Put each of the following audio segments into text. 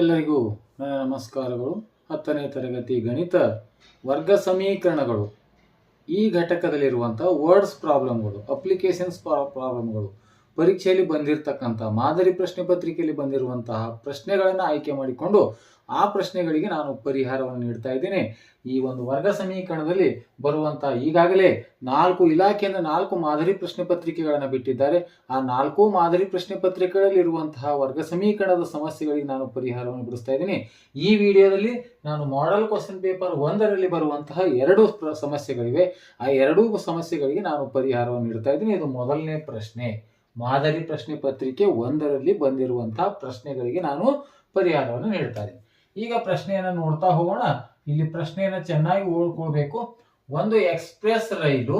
ಎಲ್ಲರಿಗೂ ನಮಸ್ಕಾರಗಳು. ಹತ್ತನೇ ತರಗತಿ ಗಣಿತ ವರ್ಗ ಸಮೀಕರಣಗಳು. ಈ ಘಟಕದಲ್ಲಿರುವಂಥ ವರ್ಡ್ಸ್ ಪ್ರಾಬ್ಲಮ್ಗಳು ಅಪ್ಲಿಕೇಶನ್ಸ್ ಪ್ರಾಬ್ಲಮ್ಗಳು ಪರೀಕ್ಷೆಯಲ್ಲಿ ಬಂದಿರತಕ್ಕಂಥ ಮಾದರಿ ಪ್ರಶ್ನೆ ಪತ್ರಿಕೆಯಲ್ಲಿ ಬಂದಿರುವಂತಹ ಪ್ರಶ್ನೆಗಳನ್ನು ಆಯ್ಕೆ ಮಾಡಿಕೊಂಡು ಆ ಪ್ರಶ್ನೆಗಳಿಗೆ ನಾನು ಪರಿಹಾರವನ್ನು ನೀಡ್ತಾ ಇದ್ದೇನೆ. ಈ ಒಂದು ವರ್ಗ ಸಮೀಕರಣದಲ್ಲಿ ಬರುವಂತಹ ಈಗಾಗಲೇ ನಾಲ್ಕು ಇಲಾಖೆಯಿಂದ ನಾಲ್ಕು ಮಾದರಿ ಪ್ರಶ್ನೆ ಪತ್ರಿಕೆಗಳನ್ನು ಬಿಟ್ಟಿದ್ದಾರೆ. ಆ ನಾಲ್ಕು ಮಾದರಿ ಪ್ರಶ್ನೆ ಪತ್ರಿಕೆಗಳಲ್ಲಿ ಇರುವಂತಹ ವರ್ಗ ಸಮೀಕರಣದ ಸಮಸ್ಯೆಗಳಿಗೆ ನಾನು ಪರಿಹಾರವನ್ನು ಬಿಡಿಸ್ತಾ ಇದ್ದೀನಿ. ಈ ವಿಡಿಯೋದಲ್ಲಿ ನಾನು ಮಾಡೆಲ್ ಕ್ವಶನ್ ಪೇಪರ್ ಒಂದರಲ್ಲಿ ಬರುವಂತಹ ಎರಡು ಸಮಸ್ಯೆಗಳಿವೆ. ಆ ಎರಡೂ ಸಮಸ್ಯೆಗಳಿಗೆ ನಾನು ಪರಿಹಾರವನ್ನು ನೀಡ್ತಾ ಇದ್ದೀನಿ. ಇದು ಮೊದಲನೇ ಪ್ರಶ್ನೆ. ಮಾದರಿ ಪ್ರಶ್ನೆ ಪತ್ರಿಕೆ ಒಂದರಲ್ಲಿ ಬಂದಿರುವಂತಹ ಪ್ರಶ್ನೆಗಳಿಗೆ ನಾನು ಪರಿಹಾರವನ್ನು ನೀಡ್ತಾ ಇದ್ದೀನಿ. ಈಗ ಪ್ರಶ್ನೆಯನ್ನು ನೋಡ್ತಾ ಹೋಗೋಣ. ಇಲ್ಲಿ ಪ್ರಶ್ನೆಯನ್ನು ಚೆನ್ನಾಗಿ ಓದ್ಕೊಳ್ಬೇಕು ಒಂದು ಎಕ್ಸ್ಪ್ರೆಸ್ ರೈಲು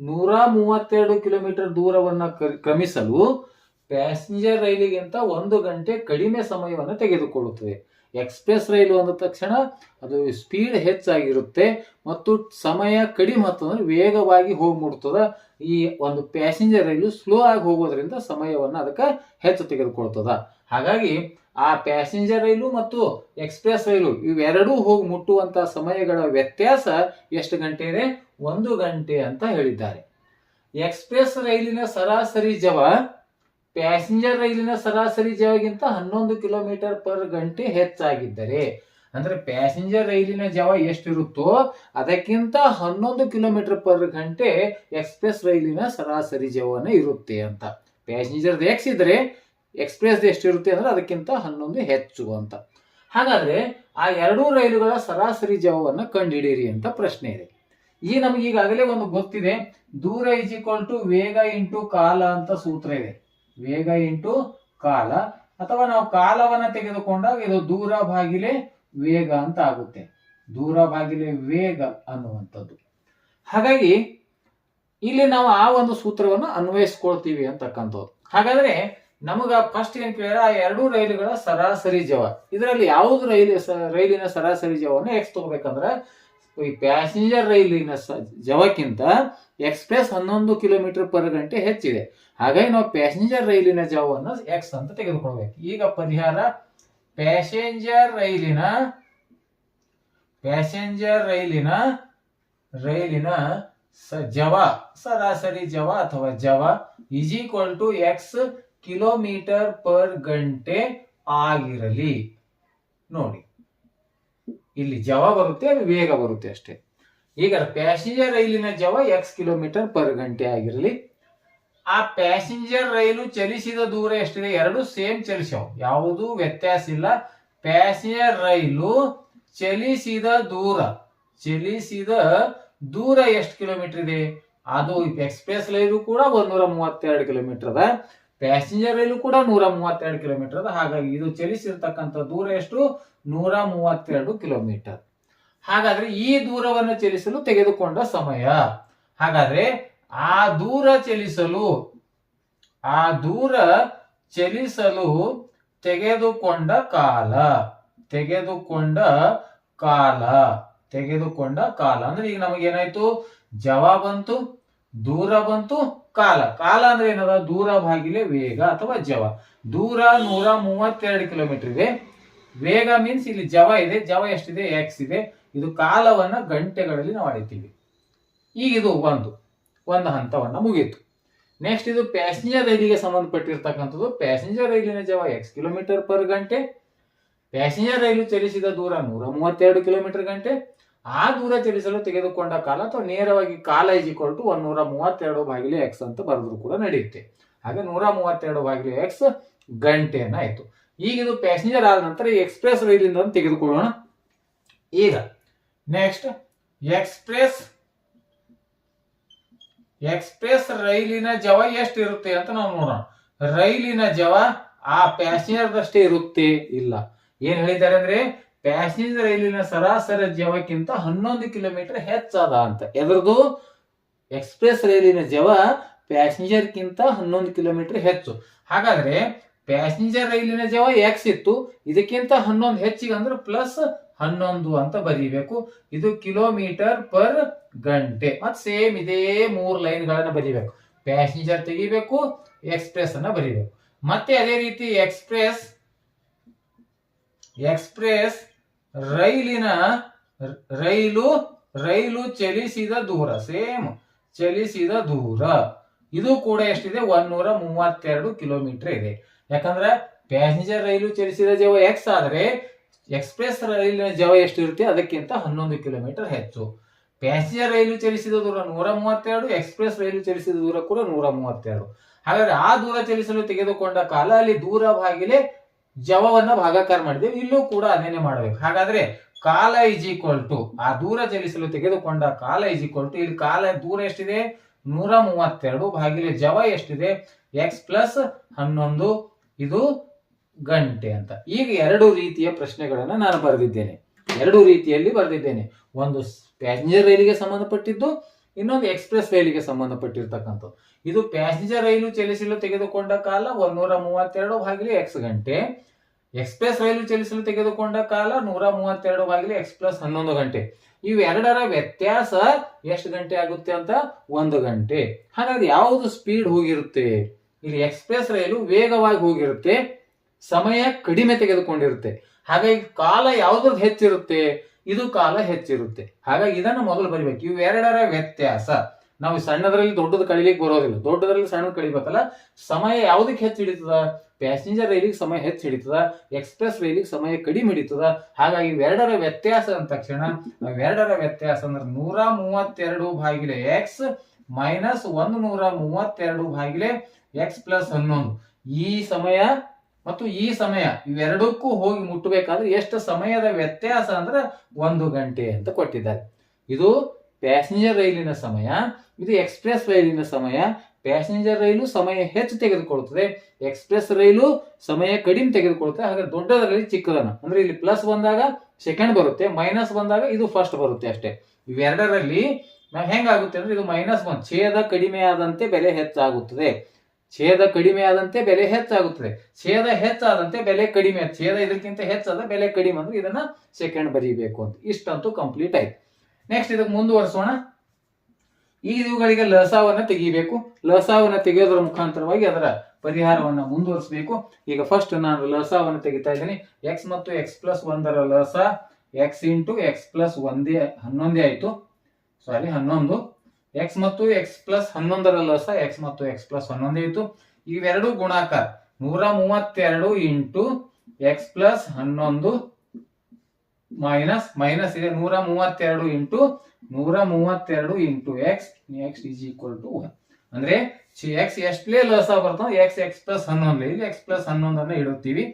ನೂರ ಮೂವತ್ತೆರಡು ಕಿಲೋಮೀಟರ್ ದೂರವನ್ನು ಕ್ರಮಿಸಲು ಪ್ಯಾಸೆಂಜರ್ ರೈಲಿಗಿಂತ ಒಂದು ಗಂಟೆ ಕಡಿಮೆ ಸಮಯವನ್ನು ತೆಗೆದುಕೊಳ್ಳುತ್ತದೆ. ಎಕ್ಸ್ಪ್ರೆಸ್ ರೈಲು ಅಂದ ತಕ್ಷಣ ಅದು ಸ್ಪೀಡ್ ಹೆಚ್ಚಾಗಿರುತ್ತೆ ಮತ್ತು ಸಮಯ ಕಡಿಮೆ ಅಂತಂದ್ರೆ ವೇಗವಾಗಿ ಹೋಗ್ಬಿಡ್ತದ. ಈ ಒಂದು ಪ್ಯಾಸೆಂಜರ್ ರೈಲು ಸ್ಲೋ ಆಗಿ ಹೋಗೋದ್ರಿಂದ ಸಮಯವನ್ನು ಅದಕ್ಕೆ ಹೆಚ್ಚು ತೆಗೆದುಕೊಳ್ತದ. ಹಾಗಾಗಿ ಆ ಪ್ಯಾಸೆಂಜರ್ ರೈಲು ಮತ್ತು ಎಕ್ಸ್ಪ್ರೆಸ್ ರೈಲು ಇವೆರಡೂ ಹೋಗಿ ಮುಟ್ಟುವಂತ ಸಮಯಗಳ ವ್ಯತ್ಯಾಸ ಎಷ್ಟು ಗಂಟೆ ಇದೆ? ಒಂದು ಗಂಟೆ ಅಂತ ಹೇಳಿದ್ದಾರೆ. ಎಕ್ಸ್ಪ್ರೆಸ್ ರೈಲಿನ ಸರಾಸರಿ ಜವ ಪ್ಯಾಸೆಂಜರ್ ರೈಲಿನ ಸರಾಸರಿ ಜವಗಿಂತ ಹನ್ನೊಂದು ಕಿಲೋಮೀಟರ್ ಪರ್ ಗಂಟೆ ಹೆಚ್ಚಾಗಿದ್ದರೆ, ಅಂದ್ರೆ ಪ್ಯಾಸೆಂಜರ್ ರೈಲಿನ ಜವ ಎಷ್ಟಿರುತ್ತೋ ಅದಕ್ಕಿಂತ ಹನ್ನೊಂದು ಕಿಲೋಮೀಟರ್ ಪರ್ ಗಂಟೆ ಎಕ್ಸ್ಪ್ರೆಸ್ ರೈಲಿನ ಸರಾಸರಿ ಜವನ ಇರುತ್ತೆ ಅಂತ. ಪ್ಯಾಸೆಂಜರ್ ಎಕ್ಸ್ ಇದ್ರೆ ಎಕ್ಸ್ಪ್ರೆಸ್ ಎಷ್ಟಿರುತ್ತೆ ಅಂದರೆ ಅದಕ್ಕಿಂತ ಹನ್ನೊಂದು ಹೆಚ್ಚು ಅಂತ. ಹಾಗಾದ್ರೆ ಆ ಎರಡೂ ರೈಲುಗಳ ಸರಾಸರಿ ಜವವನ್ನು ಕಂಡುಹಿಡಿಯಿರಿ ಅಂತ ಪ್ರಶ್ನೆ ಇದೆ. ಈ ನಮಗೆ ಈಗಾಗಲೇ ಒಂದು ಗೊತ್ತಿದೆ. ದೂರ ಇಸ್ ಈಕ್ವಲ್ ಟು ವೇಗ ಇಂಟು ಕಾಲ ಅಂತ ಸೂತ್ರ ಇದೆ. ವೇಗ ಇಂಟು ಕಾಲ. ಅಥವಾ ನಾವು ಕಾಲವನ್ನ ತೆಗೆದುಕೊಂಡಾಗ ಇದು ದೂರ ಬಾಗಿಲೆ ವೇಗ ಅಂತ ಆಗುತ್ತೆ. ದೂರ ಬಾಗಿಲೆ ವೇಗ ಅನ್ನುವಂಥದ್ದು. ಹಾಗಾಗಿ ಇಲ್ಲಿ ನಾವು ಆ ಒಂದು ಸೂತ್ರವನ್ನು ಅನ್ವಯಿಸ್ಕೊಳ್ತೀವಿ ಅಂತಕ್ಕಂಥದ್ದು. ಹಾಗಾದ್ರೆ ನಮಗ ಫಸ್ಟ್ ಏನ್ ಕೇಳಿದ್ರೆ ಆ ಎರಡೂ ರೈಲುಗಳ ಸರಾಸರಿ ಜವ. ಇದರಲ್ಲಿ ಯಾವ್ದು ರೈಲು ರೈಲಿನ ಸರಾಸರಿ ಜವವನ್ನು ಎಕ್ಸ್ ತಗೋಬೇಕಂದ್ರೆ, ಈ ಪ್ಯಾಸೆಂಜರ್ ರೈಲಿನ ಜವಕ್ಕಿಂತ ಎಕ್ಸ್ಪ್ರೆಸ್ ಹನ್ನೊಂದು ಕಿಲೋಮೀಟರ್ ಪರ್ ಗಂಟೆ ಹೆಚ್ಚಿದೆ. ಹಾಗಾಗಿ ನಾವು ಪ್ಯಾಸೆಂಜರ್ ರೈಲಿನ ಜವವನ್ನು ಎಕ್ಸ್ ಅಂತ ತೆಗೆದುಕೊಳ್ಬೇಕು. ಈಗ ಪರಿಹಾರ ಪ್ಯಾಸೆಂಜರ್ ರೈಲಿನ ಪ್ಯಾಸೆಂಜರ್ ರೈಲಿನ ರೈಲಿನ ಜವ, ಸರಾಸರಿ ಜವ ಅಥವಾ ಜವ is equal to X kilometre per ಗಂಟೆ ಆಗಿರಲಿ. ನೋಡಿ, ಇಲ್ಲಿ ಜವ ಬರುತ್ತೆ, ವೇಗ ಬರುತ್ತೆ ಅಷ್ಟೇ. ಈಗ ಪ್ಯಾಸೆಂಜರ್ ರೈಲಿನ ಜವ ಎಕ್ಸ್ ಕಿಲೋಮೀಟರ್ ಪರ್ ಗಂಟೆ ಆಗಿರಲಿ. ಆ ಪ್ಯಾಸೆಂಜರ್ ರೈಲು ಚಲಿಸಿದ ದೂರ ಎಷ್ಟಿದೆ? ಎರಡು ಸೇಮ್ ಚಲಿಸವು ಯಾವುದೂ ವ್ಯತ್ಯಾಸ ಇಲ್ಲ. ಪ್ಯಾಸೆಂಜರ್ ರೈಲು ಚಲಿಸಿದ ದೂರ ಚಲಿಸಿದ ದೂರ ಎಷ್ಟು ಕಿಲೋಮೀಟರ್ ಇದೆ? ಅದು ಎಕ್ಸ್ಪ್ರೆಸ್ ರೈಲು ಕೂಡ ಒಂದೂರ ಮೂವತ್ತೆರಡು ಕಿಲೋಮೀಟರ್ ಅದ. ಪ್ಯಾಸೆಂಜರ್ ರೈಲು ಕೂಡ ನೂರ ಮೂವತ್ತೆರಡು ಕಿಲೋಮೀಟರ್ ಹಾಗಾಗಿ ಇದು ಚಲಿಸಿರ್ತಕ್ಕಂಥ ದೂರ ಎಷ್ಟು? ನೂರ ಮೂವತ್ತೆರಡು ಕಿಲೋಮೀಟರ್ ಹಾಗಾದ್ರೆ ಈ ದೂರವನ್ನು ಚಲಿಸಲು ತೆಗೆದುಕೊಂಡ ಸಮಯ. ಹಾಗಾದ್ರೆ ಆ ದೂರ ಚಲಿಸಲು, ಆ ದೂರ ಚಲಿಸಲು ತೆಗೆದುಕೊಂಡ ಕಾಲ ತೆಗೆದುಕೊಂಡ ಕಾಲ ತೆಗೆದುಕೊಂಡ ಕಾಲ. ಅಂದ್ರೆ ಈಗ ನಮಗೇನಾಯ್ತು? ಜವ ಬಂತು, ದೂರ ಬಂತು ಕಾಲ. ಕಾಲ ಅಂದ್ರೆ ಏನದ? ದೂರ ಭಾಗಿಲೆ ವೇಗ ಅಥವಾ ಜವ. ದೂರ ನೂರ ಮೂವತ್ತೆರಡು ಕಿಲೋಮೀಟರ್ ಇದೆ. ವೇಗ ಮೀನ್ಸ್ ಇಲ್ಲಿ ಜವ ಇದೆ. ಜವ ಎಷ್ಟಿದೆ? ಎಕ್ಸ್ ಇದೆ. ಇದು ಕಾಲವನ್ನ ಗಂಟೆಗಳಲ್ಲಿ ನಾವು ಅಳಿತೀವಿ. ಈಗ ಇದು ಒಂದು. ಒಂದು ಹಂತವನ್ನ ಮುಗೀತು. ನೆಕ್ಸ್ಟ್ ಇದು ಪ್ಯಾಸೆಂಜರ್ ರೈಲಿಗೆ ಸಂಬಂಧಪಟ್ಟಿರ್ತಕ್ಕಂಥದ್ದು. ಪ್ಯಾಸೆಂಜರ್ ರೈಲಿನ ಜವ ಎಕ್ಸ್ ಕಿಲೋಮೀಟರ್ ಪರ್ ಗಂಟೆ. ಪ್ಯಾಸೆಂಜರ್ ರೈಲು ಚಲಿಸಿದ ದೂರ ನೂರ ಮೂವತ್ತೆರಡು ಕಿಲೋಮೀಟರ್ ಗಂಟೆ. ಆ ದೂರ ಚಲಿಸಲು ತೆಗೆದುಕೊಂಡ ಕಾಲ ಅಥವಾ ನೇರವಾಗಿ ಕಾಲ ಇಸ್ ಈಕ್ವಲ್ ಟು ನೂರ ಮೂವತ್ತೆರಡು ಬಾಗಿಲು ಎಕ್ಸ್ ಅಂತ ಬರೆದ್ರು ಕೂಡ ನಡೆಯುತ್ತೆ. ಹಾಗೆ ನೂರ ಮೂವತ್ತೆರಡು ಬಾಗಿಲು ಎಕ್ಸ್ ಗಂಟೆಯನ್ನ ಆಯ್ತು. ಈಗ ಇದು ಪ್ಯಾಸೆಂಜರ್ ಆದ ನಂತರ ಎಕ್ಸ್ಪ್ರೆಸ್ ರೈಲಿಂದ ತೆಗೆದುಕೊಳ್ಳೋಣ. ಈಗ ನೆಕ್ಸ್ಟ್ ಎಕ್ಸ್ಪ್ರೆಸ್ ಎಕ್ಸ್ಪ್ರೆಸ್ ರೈಲಿನ ಜವ ಎಷ್ಟು ಇರುತ್ತೆ ಅಂತ ನಾವು ನೋಡೋಣ. ರೈಲಿನ ಜವ ಆ ಪ್ಯಾಸೆಂಜರ್ದಷ್ಟೇ ಇರುತ್ತೆ? ಇಲ್ಲ. ಏನ್ ಹೇಳಿದ್ದಾರೆ ಅಂದ್ರೆ ಪ್ಯಾಸೆಂಜರ್ ರೈಲಿನ ಸರಾಸರಿ ಜವಕ್ಕಿಂತ ಹನ್ನೊಂದು ಕಿಲೋಮೀಟರ್ ಹೆಚ್ಚದ ಅಂತ. ಎದ್ರದು ಎಕ್ಸ್ಪ್ರೆಸ್ ರೈಲಿನ ಜವ ಪ್ಯಾಸೆಂಜರ್ಗಿಂತ ಹನ್ನೊಂದು ಕಿಲೋಮೀಟರ್ ಹೆಚ್ಚು. ಹಾಗಾದ್ರೆ ಪ್ಯಾಸೆಂಜರ್ ರೈಲಿನ ಜವ ಎಕ್ಸ್ ಇತ್ತು, ಇದಕ್ಕಿಂತ ಹನ್ನೊಂದು ಹೆಚ್ಚಿಗೆ ಅಂದ್ರೆ ಪ್ಲಸ್ ಹನ್ನೊಂದು ಅಂತ ಬರೀಬೇಕು. ಇದು ಕಿಲೋಮೀಟರ್ ಪರ್ ಗಂಟೆ. ಮತ್ ಸೇಮ್ ಇದೇ ಮೂರು ಲೈನ್ಗಳನ್ನು ಬರೀಬೇಕು. ಪ್ಯಾಸೆಂಜರ್ ತೆಗಿಬೇಕು, ಎಕ್ಸ್ಪ್ರೆಸ್ ಅನ್ನ ಬರೀಬೇಕು. ಮತ್ತೆ ಅದೇ ರೀತಿ ಎಕ್ಸ್ಪ್ರೆಸ್ ಎಕ್ಸ್ಪ್ರೆಸ್ ರೈಲಿನ ರೈಲು ರೈಲು ಚಲಿಸಿದ ದೂರ ಸೇಮ್ ಚಲಿಸಿದ ದೂರ. ಇದು ಕೂಡ ಎಷ್ಟಿದೆ? ಒಂದೂರ ಮೂವತ್ತೆರಡು ಕಿಲೋಮೀಟರ್ ಇದೆ. ಯಾಕಂದ್ರೆ ಪ್ಯಾಸೆಂಜರ್ ರೈಲು ಚಲಿಸಿದ ಜವ ಎಕ್ಸ್ ಆದರೆ ಎಕ್ಸ್ಪ್ರೆಸ್ ರೈಲಿನ ಜವ ಎಷ್ಟಿರುತ್ತೆ ಅದಕ್ಕಿಂತ ಹನ್ನೊಂದು ಕಿಲೋಮೀಟರ್ ಹೆಚ್ಚು. ಪ್ಯಾಸೆಂಜರ್ ರೈಲು ಚಲಿಸಿದ ದೂರ ನೂರ ಮೂವತ್ತೆರಡು ಎಕ್ಸ್ಪ್ರೆಸ್ ರೈಲು ಚಲಿಸಿದ ದೂರ ಕೂಡ ನೂರ ಮೂವತ್ತೆರಡು. ಹಾಗಾದ್ರೆ ಆ ದೂರ ಚಲಿಸಲು ತೆಗೆದುಕೊಂಡ ಕಾಲ ಅಲ್ಲಿ ದೂರ ಭಾಗಿಲೆ ಜವವನ್ನ ಭಾಗಾಕಾರ ಮಾಡಿದ್ದೇವೆ ಇಲ್ಲೂ ಕೂಡ ಅದೇನೆ ಮಾಡಬೇಕು. ಹಾಗಾದ್ರೆ ಕಾಲ ಇಸ್ ಈಕ್ವಲ್ ಟು ಆ ದೂರ ಚಲಿಸಲು ತೆಗೆದುಕೊಂಡ ಕಾಲ ಇಸ್ ಈಕ್ವಲ್ ಟು ಇಲ್ಲಿ ಕಾಲ ದೂರ ಎಷ್ಟಿದೆ? ನೂರ ಮೂವತ್ತೆರಡು ಭಾಗಿಲೆ ಜವ ಎಷ್ಟಿದೆ? ಎಕ್ಸ್ ಪ್ಲಸ್ ಹನ್ನೊಂದು ಇದು ಗಂಟೆ ಅಂತ. ಈಗ ಎರಡು ರೀತಿಯ ಪ್ರಶ್ನೆಗಳನ್ನ ನಾನು ಬರೆದಿದ್ದೇನೆ. ಎರಡು ರೀತಿಯಲ್ಲಿ ಬರೆದಿದ್ದೇನೆ. ಒಂದು ಪ್ಯಾಸೆಂಜರ್ ರೈಲಿಗೆ ಸಂಬಂಧಪಟ್ಟಿದ್ದು, ಇನ್ನೊಂದು ಎಕ್ಸ್ಪ್ರೆಸ್ ರೈಲಿಗೆ ಸಂಬಂಧಪಟ್ಟಿರ್ತಕ್ಕಂಥದ್ದು. ಇದು ಪ್ಯಾಸೆಂಜರ್ ರೈಲು ಚಲಿಸಲು ತೆಗೆದುಕೊಂಡ ಕಾಲ ಒಂದೂರ ಮೂವತ್ತೆರಡು ಭಾಗಿಲೆ ಎಕ್ಸ್ ಗಂಟೆ. ಎಕ್ಸ್ಪ್ರೆಸ್ ರೈಲು ಚಲಿಸಲು ತೆಗೆದುಕೊಂಡ ಕಾಲ ನೂರ ಮೂವತ್ತೆರಡು ಭಾಗಿಲೆ ಎಕ್ಸ್ ಪ್ಲಸ್ ಹನ್ನೊಂದು ಗಂಟೆ. ಇವೆರಡರ ವ್ಯತ್ಯಾಸ ಎಷ್ಟು ಗಂಟೆ ಆಗುತ್ತೆ ಅಂತ? ಒಂದು ಗಂಟೆ. ಹಾಗಾದ್ರೆ ಯಾವುದು ಸ್ಪೀಡ್ ಹೋಗಿರುತ್ತೆ? ಇಲ್ಲಿ ಎಕ್ಸ್ಪ್ರೆಸ್ ರೈಲು ವೇಗವಾಗಿ ಹೋಗಿರುತ್ತೆ. ಸಮಯ ಕಡಿಮೆ ತೆಗೆದುಕೊಂಡಿರುತ್ತೆ. ಹಾಗಾಗಿ ಕಾಲ ಯಾವುದ್ರದ್ದು ಹೆಚ್ಚಿರುತ್ತೆ? ಇದು ಕಾಲ ಹೆಚ್ಚಿರುತ್ತೆ. ಹಾಗಾಗಿ ಇದನ್ನು ಮೊದಲು ಬರಿಬೇಕು. ಇವೆರಡರ ವ್ಯತ್ಯಾಸ. ನಾವು ಸಣ್ಣದ್ರಲ್ಲಿ ದೊಡ್ಡದು ಕಳಿಲಿಕ್ಕೆ ಬರೋದಿಲ್ಲ. ದೊಡ್ಡದ್ರಲ್ಲಿ ಸಣ್ಣ ಕಳಿಬೇಕಲ್ಲ. ಸಮಯ ಯಾವ್ದಕ್ಕೆ ಹೆಚ್ಚು ಹಿಡಿತದ? ಪ್ಯಾಸೆಂಜರ್ ರೈಲಿಗೆ ಸಮಯ ಹೆಚ್ಚು ಹಿಡಿತದ. ಎಕ್ಸ್ಪ್ರೆಸ್ ರೈಲಿಗೆ ಸಮಯ ಕಡಿಮೆ ಹಿಡಿತದ. ಹಾಗಾಗಿ ಇವೆರಡರ ವ್ಯತ್ಯಾಸ ಅಂದ ತಕ್ಷಣ ಇವೆರಡರ ವ್ಯತ್ಯಾಸ ಅಂದ್ರೆ ನೂರ ಮೂವತ್ತೆರಡು ಭಾಗಿಲೆ ಎಕ್ಸ್ ಮೈನಸ್ ಒಂದು ನೂರ ಮೂವತ್ತೆರಡು ಭಾಗಿಲೆ ಎಕ್ಸ್ ಪ್ಲಸ್ ಹನ್ನೊಂದು. ಈ ಸಮಯ ಮತ್ತು ಈ ಸಮಯ ಇವೆರಡಕ್ಕೂ ಹೋಗಿ ಮುಟ್ಟಬೇಕಾದ್ರೆ ಎಷ್ಟು ಸಮಯದ ವ್ಯತ್ಯಾಸ ಅಂದ್ರೆ ಒಂದು ಗಂಟೆ ಅಂತ ಕೊಟ್ಟಿದ್ದಾರೆ. ಇದು ಪ್ಯಾಸೆಂಜರ್ ರೈಲಿನ ಸಮಯ, ಇದು ಎಕ್ಸ್ಪ್ರೆಸ್ ರೈಲಿನ ಸಮಯ ಪ್ಯಾಸೆಂಜರ್ ರೈಲು ಸಮಯ ಹೆಚ್ಚು ತೆಗೆದುಕೊಳ್ಳುತ್ತದೆ. ಎಕ್ಸ್ಪ್ರೆಸ್ ರೈಲು ಸಮಯ ಕಡಿಮೆ ತೆಗೆದುಕೊಳ್ಳುತ್ತೆ ಹಾಗೆ ದೊಡ್ಡದರಲ್ಲಿ ಚಿಕ್ಕದನ್ನ. ಅಂದ್ರೆ ಇಲ್ಲಿ ಪ್ಲಸ್ ಬಂದಾಗ ಸೆಕೆಂಡ್ ಬರುತ್ತೆ ಮೈನಸ್ ಬಂದಾಗ ಇದು ಫಸ್ಟ್ ಬರುತ್ತೆ ಅಷ್ಟೇ. ಇವೆರಡರಲ್ಲಿ ನಾವು ಹೆಂಗಾಗುತ್ತೆ ಅಂದ್ರೆ ಇದು ಮೈನಸ್ ಒನ್ ಛೇದ ಕಡಿಮೆ ಆದಂತೆ ಬೆಲೆ ಹೆಚ್ಚಾಗುತ್ತದೆ. ಛೇದ ಕಡಿಮೆ ಆದಂತೆ ಬೆಲೆ ಹೆಚ್ಚಾಗುತ್ತದೆ. ಛೇದ ಹೆಚ್ಚಾದಂತೆ ಬೆಲೆ ಕಡಿಮೆ, ಛೇದ ಇದಕ್ಕಿಂತ ಹೆಚ್ಚಾದ ಬೆಲೆ ಕಡಿಮೆ ಅಂದ್ರೆ ಇದನ್ನ ಸೆಕೆಂಡ್ ಬರೀಬೇಕು ಅಂತ. ಇಷ್ಟಂತೂ ಕಂಪ್ಲೀಟ್ ಆಯ್ತು. ನೆಕ್ಸ್ಟ್ ಇದಕ್ಕೆ ಮುಂದುವರಿಸೋಣ. ಈಗ ಇವುಗಳಿಗೆ ಲಸಾವನ್ನ ತೆಗಿಬೇಕು. ಲಸಾವನ್ನ ತೆಗೆಯೋದ್ರ ಮುಖಾಂತರವಾಗಿ ಅದರ ಪರಿಹಾರವನ್ನ ಮುಂದುವರಿಸಬೇಕು. ಈಗ ಫಸ್ಟ್ ನಾನು ಲಸಾವನ್ನ ತೆಗಿತಾ ಇದ್ದೀನಿ. ಎಕ್ಸ್ ಮತ್ತು ಎಕ್ಸ್ ಪ್ಲಸ್ ಒಂದರ ಲಸ ಎಕ್ಸ್ ಇಂಟು ಎಕ್ಸ್ ಪ್ಲಸ್ ಒಂದೇ, ಹನ್ನೊಂದೇ ಆಯ್ತು. ಸಾರಿ ಹನ್ನೊಂದು. ಎಕ್ಸ್ ಮತ್ತು ಎಕ್ಸ್ ಪ್ಲಸ್ ಹನ್ನೊಂದರ ಲಸ ಎಕ್ಸ್ ಮತ್ತು ಎಕ್ಸ್ ಪ್ಲಸ್ ಹನ್ನೊಂದೇ ಆಯಿತು. ಇವೆರಡು ಗುಣಾಕಾರ. ನೂರ ಮೂವತ್ತೆರಡು ಇಂಟು ಎಕ್ಸ್ ಪ್ಲಸ್ ಹನ್ನೊಂದು. ಮೈನಸ್ ಮೈನಸ್ ಇದೆ ನೂರ ಮೂವತ್ತೆರಡು ಇಂಟು ನೂರ ಮೂವತ್ತೆರಡು into X X is equal to one ಅಂದ್ರೆ ಎಕ್ಸ್ ಎಷ್ಟೇ ಲಸ ಬರ್ತದೆ ಎಕ್ಸ್ ಎಕ್ಸ್ ಪ್ಲಸ್ ಹನ್ನೊಂದು. ಇಲ್ಲಿ ಎಕ್ಸ್ ಪ್ಲಸ್ ಹನ್ನೊಂದನ್ನ ಇಡುತ್ತೀವಿ.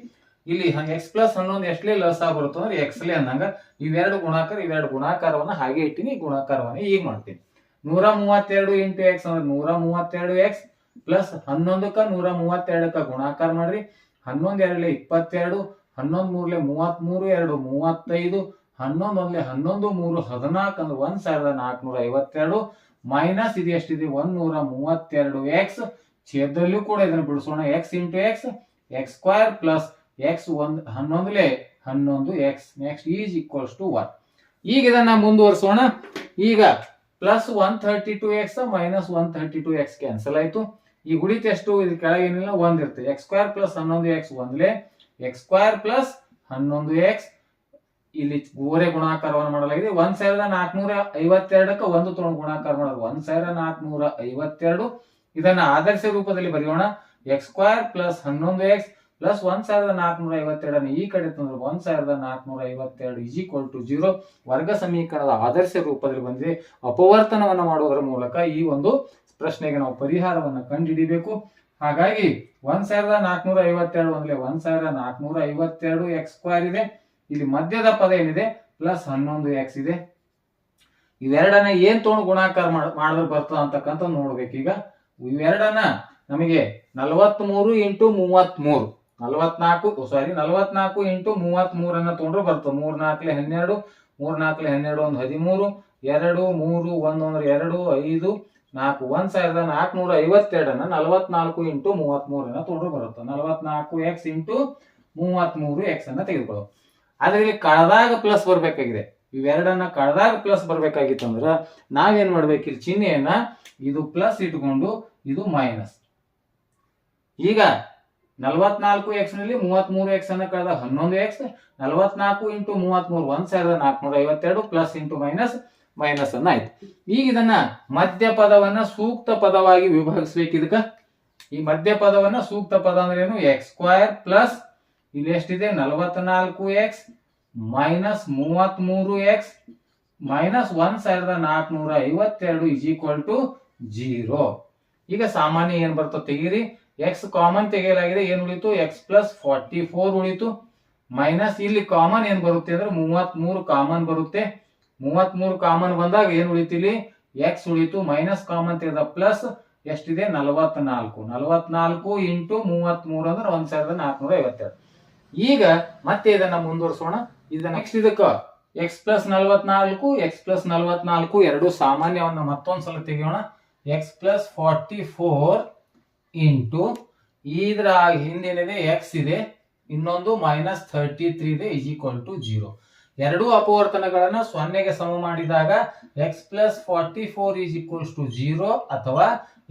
ಇಲ್ಲಿ ಎಕ್ಸ್ ಪ್ಲಸ್ ಹನ್ನೊಂದು ಎಷ್ಟೇ ಲಸ ಬರುತ್ತೋ ಅಂದ್ರೆ ಎಕ್ಸ್ಲೇ ಅಂದಂಗ ಇವೆರಡು ಗುಣಾಕಾರ, ಇವೆರಡು ಗುಣಾಕಾರವನ್ನ ಹಾಗೆ ಇಟ್ಟಿನಿ ಗುಣಾಕಾರವನ್ನ ಈಗ ಮಾಡ್ತೀನಿ. ನೂರ ಮೂವತ್ತೆರಡು ಇಂಟು ಎಕ್ಸ್ ಅಂದ್ರೆ ನೂರ ಮೂವತ್ತೆರಡು ಎಕ್ಸ್ ಪ್ಲಸ್ ಹನ್ನೊಂದಕ್ಕ ನೂರ ಮೂವತ್ತೆರಡಕ್ಕ ಗುಣಾಕಾರ ಮಾಡ್ರಿ. ಹನ್ನೊಂದು ಇಪ್ಪತ್ತೆರಡು ಹನ್ನೊಂದು ಮೂರ್ಲೆ ಮೂವತ್ಮೂರು, ಎರಡು ಮೂವತ್ತೈದು, ಹನ್ನೊಂದು ಒಂದ್ಲೆ ಹನ್ನೊಂದು ಮೂರು ಹದಿನಾಲ್ಕು ಅಂದ್ರೆ ಒಂದ್ ಸಾವಿರದ ನಾಲ್ಕುನೂರ ಐವತ್ತೆರಡು, ಮೈನಸ್ ಇದು ಎಷ್ಟಿದೆ ಒಂದ್ ನೂರ ಮೂವತ್ತೆರಡು ಎಕ್ಸ್ ಛೇದದಲ್ಲೂ ಕೂಡ ಇದನ್ನು ಬಿಡಿಸೋಣ. X into X X square plus X ಒಂದ್ ಹನ್ನೊಂದ್ಲೆ ಹನ್ನೊಂದು X next is equals to one ಈಗ ಇದನ್ನ ಮುಂದುವರಿಸೋಣ. ಈಗ plus one thirty two X minus one thirty two X cancel ಆಯ್ತು. ಈ ಉಳಿತ ಎಷ್ಟು ಕೆಳಗೆ ಏನಿಲ್ಲ, ಒಂದ್ ಇರುತ್ತೆ ಎಕ್ಸ್ ಸ್ಕ್ವೇರ್ ಪ್ಲಸ್ ಹನ್ನೊಂದು ಎಕ್ಸ್ ಒಂದ್ಲೆ ಎಕ್ಸ್ ಸ್ಕ್ವೇರ್ ಪ್ಲಸ್ ಹನ್ನೊಂದು ಎಕ್ಸ್ ಇಲ್ಲಿ ಗೋರೆ ಗುಣಾಕಾರವನ್ನು ಮಾಡಲಾಗಿದೆ. ಒಂದ್ ಸಾವಿರದ ನಾಲ್ಕನೂರ ಐವತ್ತೆರಡಕ್ಕೆ ಒಂದು ತೊಗೊಂಡು ಗುಣಾಕಾರ ಮಾಡೋದು. ಒಂದ್ ಸಾವಿರದ ನಾಲ್ಕನೂರ ಐವತ್ತೆರಡು. ಇದನ್ನ ಆದರ್ಶ ರೂಪದಲ್ಲಿ ಬರೆಯೋಣ. ಎಕ್ಸ್ ಸ್ಕ್ವೇರ್ ಪ್ಲಸ್ ಹನ್ನೊಂದು ಎಕ್ಸ್ ಪ್ಲಸ್ ಒಂದ್ ಸಾವಿರದ ನಾಲ್ಕನೂರ ಐವತ್ತೆರಡನ್ನ ಈ ಕಡೆ ತಂದ್ರೆ ಒಂದ್ ಸಾವಿರದ ನಾಲ್ಕನೂರ ಐವತ್ತೆರಡು ಇಸ್ ಈಕ್ವಲ್ ಟು ಜೀರೋ ವರ್ಗ ಸಮೀಕರಣದ ಆದರ್ಶ ರೂಪದಲ್ಲಿ ಬಂದಿದೆ. ಅಪವರ್ತನವನ್ನು ಮಾಡೋದರ ಮೂಲಕ ಈ ಒಂದು ಪ್ರಶ್ನೆಗೆ ನಾವು ಪರಿಹಾರವನ್ನು ಕಂಡುಹಿಡಿಬೇಕು ಹಾಗಾಗಿ ಒಂದ್ ಸಾವಿರದ ನಾಲ್ಕನೂರ ಐವತ್ತೆರಡು ಅಂದ್ರೆ ಒಂದ್ ಸಾವಿರದ ನಾಲ್ಕನೂರ ಐವತ್ತೆರಡು ಎಕ್ಸ್ ಸ್ಕ್ವೇರ್ ಇದೆ. ಇಲ್ಲಿ ಮಧ್ಯದ ಪದ ಏನಿದೆ? ಪ್ಲಸ್ ಹನ್ನೊಂದು ಎಕ್ಸ್ ಇದೆ. ಇವೆರಡನ್ನ ಏನ್ ತೊಗೊಂಡು ಗುಣಾಕಾರ ಮಾಡ್- ಮಾಡಿದ್ರೆ ಬರ್ತದ ಅಂತಕ್ಕಂಥ ಈಗ ಇವೆರಡನ್ನ ನಮಗೆ ನಲವತ್ಮೂರು ಇಂಟು ಮೂವತ್ಮೂರು, ನಲವತ್ನಾಲ್ಕು ಸಾರಿ ನಲವತ್ನಾಲ್ಕು ಇಂಟು ಮೂವತ್ತ್ ಮೂರನ್ನ ತೊಗೊಂಡ್ರೆ ಬರ್ತದೆ. ಮೂರ್ ನಾಲ್ಕಲೆ ಹನ್ನೆರಡು ಮೂರ್ ನಾಲ್ಕಲೆ ಹನ್ನೆರಡು ಒಂದು ಹದಿಮೂರು, ಎರಡು, ಮೂರು ಒಂದು ಅಂದ್ರೆ ಎರಡು, ಐದು ನಾಲ್ಕು, ಒಂದ್ ಸಾವಿರದ ನಾಲ್ಕನೂರ ಐವತ್ತೆರಡನ್ನ ನಲವತ್ನಾಲ್ಕು ಇಂಟು ಮೂವತ್ಮೂರನ್ನ ತೊಡ್ರು ಬರುತ್ತೆ. ನಲವತ್ನಾಲ್ಕು ಎಕ್ಸ್ ಇಂಟು ಮೂವತ್ಮೂರು ಎಕ್ಸ್ ಅನ್ನ ತೆಗೆದುಕೊಳ್ಳೋದು. ಆದ್ರೆ ಇಲ್ಲಿ ಕಳೆದಾಗ ಪ್ಲಸ್ ಬರ್ಬೇಕಾಗಿದೆ. ಇವೆರಡನ್ನ ಕಳೆದಾಗ ಪ್ಲಸ್ ಬರ್ಬೇಕಾಗಿತ್ತು ಅಂದ್ರೆ ನಾವೇನ್ ಮಾಡ್ಬೇಕು? ಇಲ್ಲಿ ಚಿಹ್ನೆಯನ್ನ ಇದು ಪ್ಲಸ್ ಇಟ್ಕೊಂಡು ಇದು ಮೈನಸ್ ಈಗ ನಲವತ್ನಾಲ್ಕು ಎಕ್ಸ್ನಲ್ಲಿ ಮೂವತ್ಮೂರು ಎಕ್ಸ್ ಅನ್ನ ಕಳೆದ ಹನ್ನೊಂದು ಎಕ್ಸ್ ನಲ್ವತ್ನಾಲ್ಕು ಇಂಟು ಮೂವತ್ಮೂರು, ಒಂದ್ ಸಾವಿರದ ನಾಲ್ಕುನೂರ ಐವತ್ತೆರಡು ಪ್ಲಸ್ ಇಂಟು ಮೈನಸ್ ಮೈನಸ್ ಅನ್ನ ಆಯ್ತು ಈಗ ಇದನ್ನ ಮಧ್ಯ ಪದವನ್ನ ಸೂಕ್ತ ಪದವಾಗಿ ವಿಭಾಗಿಸ್ಬೇಕು ಇದಕ್ಕ. ಈ ಮಧ್ಯ ಪದವನ್ನ ಸೂಕ್ತ ಪದ ಅಂದ್ರೆ ಏನು? ಎಕ್ಸ್ ಸ್ಕ್ವಯರ್ ಪ್ಲಸ್ ಇಲ್ಲಿ ಎಷ್ಟಿದೆ? ನಲವತ್ನಾಲ್ಕು ಎಕ್ಸ್ ಮೈನಸ್ ಮೂವತ್ಮೂರು ಎಕ್ಸ್ ಮೈನಸ್ ಒಂದ್ ಸಾವಿರದ ನಾಲ್ಕುನೂರ ಐವತ್ತೆರಡು ಇಸ್ ಈಕ್ವಲ್ ಟು ಜೀರೋ ಈಗ ಸಾಮಾನ್ಯ ಏನ್ ಬರ್ತದೆ ತೆಗೀರಿ? ಎಕ್ಸ್ ಕಾಮನ್ ತೆಗೆಯಲಾಗಿದೆ. ಏನ್ ಉಳಿತು? ಎಕ್ಸ್ ಪ್ಲಸ್ ಫಾರ್ಟಿ ಫೋರ್ ಉಳಿತು. ಮೈನಸ್ ಇಲ್ಲಿ ಕಾಮನ್ ಏನ್ ಬರುತ್ತೆ ಅಂದ್ರೆ ಮೂವತ್ತ್ ಮೂರು ಕಾಮನ್ ಬರುತ್ತೆ. ಮೂವತ್ತ್ ಮೂರು ಕಾಮನ್ ಬಂದಾಗ ಏನ್ ಉಳಿತು ಇಲ್ಲಿ ಎಕ್ಸ್ ಉಳಿತು ಮೈನಸ್ ಕಾಮನ್ ತೆಗೆದ ಪ್ಲಸ್ ಎಷ್ಟಿದೆ? ನಲವತ್ನಾಲ್ಕು. ನಲವತ್ನಾಲ್ಕು ಇಂಟು ಮೂವತ್ತ್ ಮೂರು ಅಂದ್ರೆ ಒಂದ್ ಸಾವಿರದ ನಾಲ್ಕುನೂರ ಐವತ್ತೆರಡು ಈಗ ಮತ್ತೆ ಇದನ್ನ ಮುಂದುವರಿಸೋಣ. ಇದನ್ನ ನೆಕ್ಸ್ಟ್ ಇದಕ್ಕ. ಎಕ್ಸ್ ಪ್ಲಸ್ ನಲ್ವತ್ನಾಲ್ಕು ಎಕ್ಸ್ ಪ್ಲಸ್ ನಲ್ವತ್ನಾಲ್ಕು ಎರಡು ಸಾಮಾನ್ಯವನ್ನ ಮತ್ತೊಂದ್ಸಲ ತೆಗೆಯೋಣ. X plus forty four into ಇದರ ಹಿಂದೇನಿದೆ ಎಕ್ಸ್ ಇದೆ. ಇನ್ನೊಂದು ಮೈನಸ್ ಥರ್ಟಿ ತ್ರೀ ಇದೆ ಇಸ್ ಈಕ್ವಲ್ ಟು ಜೀರೋ ಎರಡೂ ಅಪವರ್ತನಗಳನ್ನ ಸೊನ್ನೆಗೆ ಸಮ ಮಾಡಿದಾಗ X plus forty four is equals to zero ಅಥವಾ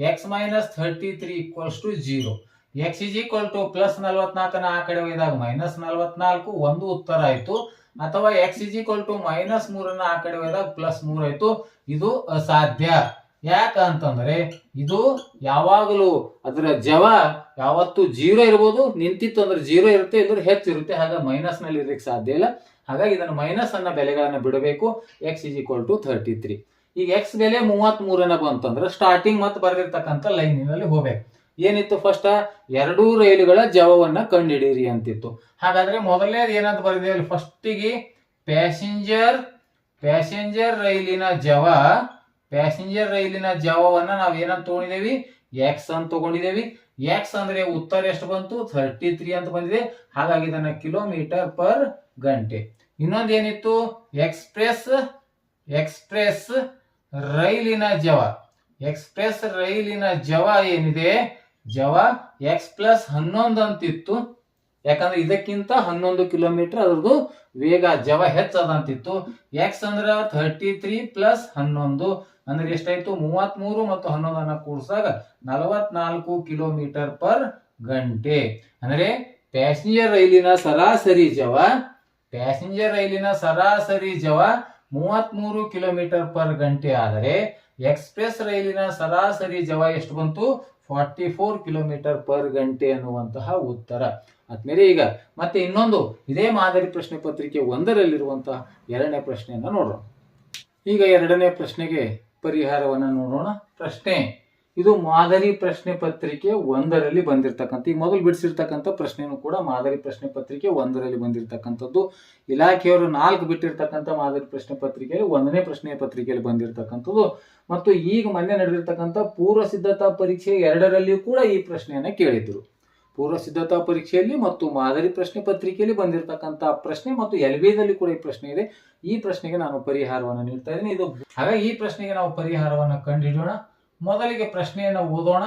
X minus thirty three equals to zero X is equal to plus ನಲವತ್ನಾಲ್ಕನ ಆ ಕಡೆ ಒಯ್ದಾಗ ಮೈನಸ್ ನಲವತ್ನಾಲ್ಕು ಒಂದು ಉತ್ತರ ಆಯಿತು. ಅಥವಾ X is equal to minus ಮೂರನ್ನ ಆ ಕಡೆ ಒಯ್ದಾಗ ಪ್ಲಸ್ ಮೂರು ಆಯಿತು. ಇದು ಅಸಾಧ್ಯ. ಯಾಕಂತಂದ್ರೆ ಇದು ಯಾವಾಗಲೂ ಅದರ ಜವ ಯಾವತ್ತು ಜೀರೋ ಇರ್ಬೋದು, ನಿಂತಿತ್ತು ಅಂದ್ರೆ ಜೀರೋ ಇರುತ್ತೆ ಇದ್ರೆ ಹೆಚ್ಚಿರುತ್ತೆ ಹಾಗೆ ಮೈನಸ್ನಲ್ಲಿ ಇರಕ್ಕೆ ಸಾಧ್ಯ ಇಲ್ಲ. ಹಾಗಾಗಿ ಇದನ್ನು ಮೈನಸ್ ಅನ್ನ ಬೆಲೆಗಳನ್ನು ಬಿಡಬೇಕು X is equal to thirty three ಈಗ ಎಕ್ಸ್ ಬೆಲೆ ಮೂವತ್ತ್ ಮೂರನ ಬಂತಂದ್ರೆ ಸ್ಟಾರ್ಟಿಂಗ್ ಮತ್ತೆ ಬರೆದಿರ್ತಕ್ಕಂಥ ಲೈನಿನಲ್ಲಿ ಹೋಗ್ಬೇಕು. ಏನಿತ್ತು ಫಸ್ಟ್ ಎರಡೂ ರೈಲುಗಳ ಜವವನ್ನ ಕಂಡುಹಿಡಿಯಿರಿ ಅಂತಿತ್ತು. ಹಾಗಾದ್ರೆ ಮೊದಲನೇದು ಏನಂತ ಬರೆದಿದೆ ಫಸ್ಟಿಗೆ ಪ್ಯಾಸೆಂಜರ್ ಪ್ಯಾಸೆಂಜರ್ ರೈಲಿನ ಜವ ಪ್ಯಾಸೆಂಜರ್ ರೈಲಿನ ಜವವನ್ನ ನಾವ್ ಏನಂತ ತಗೊಂಡಿದೇವಿ? ಎಕ್ಸ್ ಅಂತ ತಗೊಂಡಿದ್ದೇವೆ ಎಕ್ಸ್ ಅಂದ್ರೆ ಉತ್ತರ ಎಷ್ಟು ಬಂತು? ಥರ್ಟಿ ತ್ರೀ ಅಂತ ಬಂದಿದೆ. ಹಾಗಾಗಿ ಇದನ್ನ ಕಿಲೋಮೀಟರ್ ಪರ್ ಗಂಟೆ. ಇನ್ನೊಂದು ಏನಿತ್ತು ಎಕ್ಸ್ಪ್ರೆಸ್ ಎಕ್ಸ್ಪ್ರೆಸ್ ರೈಲಿನ ಜವ. ಎಕ್ಸ್ಪ್ರೆಸ್ ರೈಲಿನ ಜವ ಏನಿದೆ? ಜವ ಎಕ್ಸ್ ಪ್ಲಸ್ ಹನ್ನೊಂದು ಅಂತಿತ್ತು. ಯಾಕಂದ್ರೆ ಇದಕ್ಕಿಂತ ಹನ್ನೊಂದು ಕಿಲೋಮೀಟರ್ ಅದ್ರದ್ದು ವೇಗ ಜವ ಹೆಚ್ಚದಂತಿತ್ತು ಎಕ್ಸ್ ಅಂದ್ರೆ ಥರ್ಟಿ ತ್ರೀ ಪ್ಲಸ್ ಹನ್ನೊಂದು. ಅಂದ್ರೆ ಎಷ್ಟಾಯ್ತು? ಮೂವತ್ತ್ ಮೂರು ಮತ್ತು ಹನ್ನೊಂದನ್ನ ಕೂಡಿಸಾಗ ನಲವತ್ನಾಲ್ಕು ಕಿಲೋಮೀಟರ್ ಪರ್ ಗಂಟೆ. ಅಂದ್ರೆ ಪ್ಯಾಸೆಂಜರ್ ರೈಲಿನ ಸರಾಸರಿ ಜವ ಪ್ಯಾಸೆಂಜರ್ ರೈಲಿನ ಸರಾಸರಿ ಜವ ಮೂವತ್ಮೂರು ಕಿಲೋಮೀಟರ್ ಪರ್ ಗಂಟೆ ಆದರೆ ಎಕ್ಸ್ಪ್ರೆಸ್ ರೈಲಿನ ಸರಾಸರಿ ಜವ ಎಷ್ಟು ಬಂತು? ಫಾರ್ಟಿ ಫೋರ್ ಕಿಲೋಮೀಟರ್ ಪರ್ ಗಂಟೆ ಅನ್ನುವಂತಹ ಉತ್ತರ. ಆದ್ಮೇಲೆ ಈಗ ಮತ್ತೆ ಇನ್ನೊಂದು ಇದೇ ಮಾದರಿ ಪ್ರಶ್ನೆ ಪತ್ರಿಕೆ ಒಂದರಲ್ಲಿರುವಂತಹ ಎರಡನೇ ಪ್ರಶ್ನೆಯನ್ನು ನೋಡೋಣ ಈಗ ಎರಡನೇ ಪ್ರಶ್ನೆಗೆ ಪರಿಹಾರವನ್ನು ನೋಡೋಣ. ಪ್ರಶ್ನೆ ಇದು ಮಾದರಿ ಪ್ರಶ್ನೆ ಪತ್ರಿಕೆ ಒಂದರಲ್ಲಿ ಬಂದಿರತಕ್ಕಂಥ ಈಗ ಮೊದಲು ಬಿಡಿಸಿರ್ತಕ್ಕಂಥ ಪ್ರಶ್ನೆಯೂ ಕೂಡ ಮಾದರಿ ಪ್ರಶ್ನೆ ಪತ್ರಿಕೆ ಒಂದರಲ್ಲಿ ಬಂದಿರತಕ್ಕಂಥದ್ದು. ಇಲಾಖೆಯವರು ನಾಲ್ಕು ಬಿಟ್ಟಿರ್ತಕ್ಕಂಥ ಮಾದರಿ ಪ್ರಶ್ನೆ ಪತ್ರಿಕೆಯಲ್ಲಿ ಒಂದನೇ ಪ್ರಶ್ನೆ ಪತ್ರಿಕೆಯಲ್ಲಿ ಬಂದಿರತಕ್ಕಂಥದ್ದು. ಮತ್ತು ಈಗ ಮೊನ್ನೆ ನಡೆದಿರ್ತಕ್ಕಂಥ ಪೂರ್ವ ಸಿದ್ಧತಾ ಪರೀಕ್ಷೆ ಎರಡರಲ್ಲಿಯೂ ಕೂಡ ಈ ಪ್ರಶ್ನೆಯನ್ನು ಕೇಳಿದ್ರು. ಪೂರ್ವ ಸಿದ್ಧತಾ ಪರೀಕ್ಷೆಯಲ್ಲಿ ಮತ್ತು ಮಾದರಿ ಪ್ರಶ್ನೆ ಪತ್ರಿಕೆಯಲ್ಲಿ ಬಂದಿರತಕ್ಕಂಥ ಪ್ರಶ್ನೆ ಮತ್ತು ಎಲ್ ಬಿದಲ್ಲಿ ಕೂಡ ಈ ಪ್ರಶ್ನೆ ಇದೆ. ಈ ಪ್ರಶ್ನೆಗೆ ನಾನು ಪರಿಹಾರವನ್ನು ನೀಡ್ತಾ ಇದ್ದೀನಿ. ಇದು ಹಾಗಾಗಿ ಈ ಪ್ರಶ್ನೆಗೆ ನಾವು ಪರಿಹಾರವನ್ನು ಕಂಡುಹಿಡಿಯೋಣ ಮೊದಲಿಗೆ ಪ್ರಶ್ನೆಯನ್ನು ಓದೋಣ.